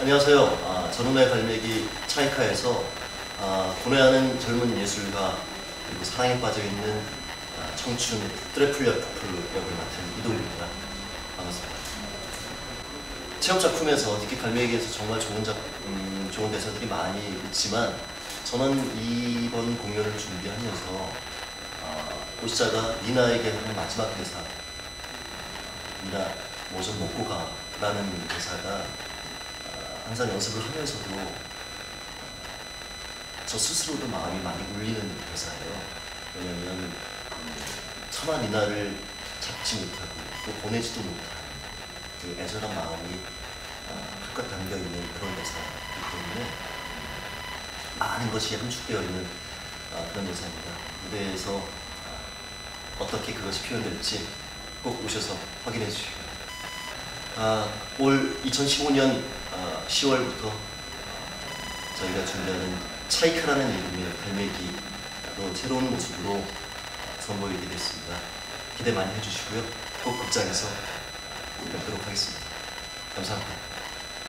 안녕하세요. 아, 전운의 갈매기 차이카에서 아, 고뇌하는 젊은 예술가 그리고 사랑에 빠져 있는 아, 청춘 트래플리아 커플 역을 맡은 이동입니다. 반갑습니다. 체험 작품에서 특히 갈매기에서 정말 좋은 작, 음, 좋은 대사들이 많이 있지만 저는 이번 공연을 준비하면서 아, 오시자가 니나에게 하는 마지막 대사 니나 뭐 좀 먹고 가라는 대사가 아, 항상 연습을 하면서도 아, 저 스스로도 마음이 많이 울리는 대사예요. 음, 천하 니나를 잡지 못하고 또 보내지도 못한 그 애절한 마음이 아, 가득 담겨 있는 그런 대사이기 때문에 많은 것이 함축되어 있는 아, 그런 대사입니다. 무대에서 아, 어떻게 그것이 표현될지 꼭 오셔서 확인해 주시고 아, 올 2015년 10월부터 저희가 준비하는 차이카라는 이름의 갈매기로 새로운 모습으로 선보이게 됐습니다. 기대 많이 해주시고요. 꼭 극장에서 뵙도록 하겠습니다. 감사합니다.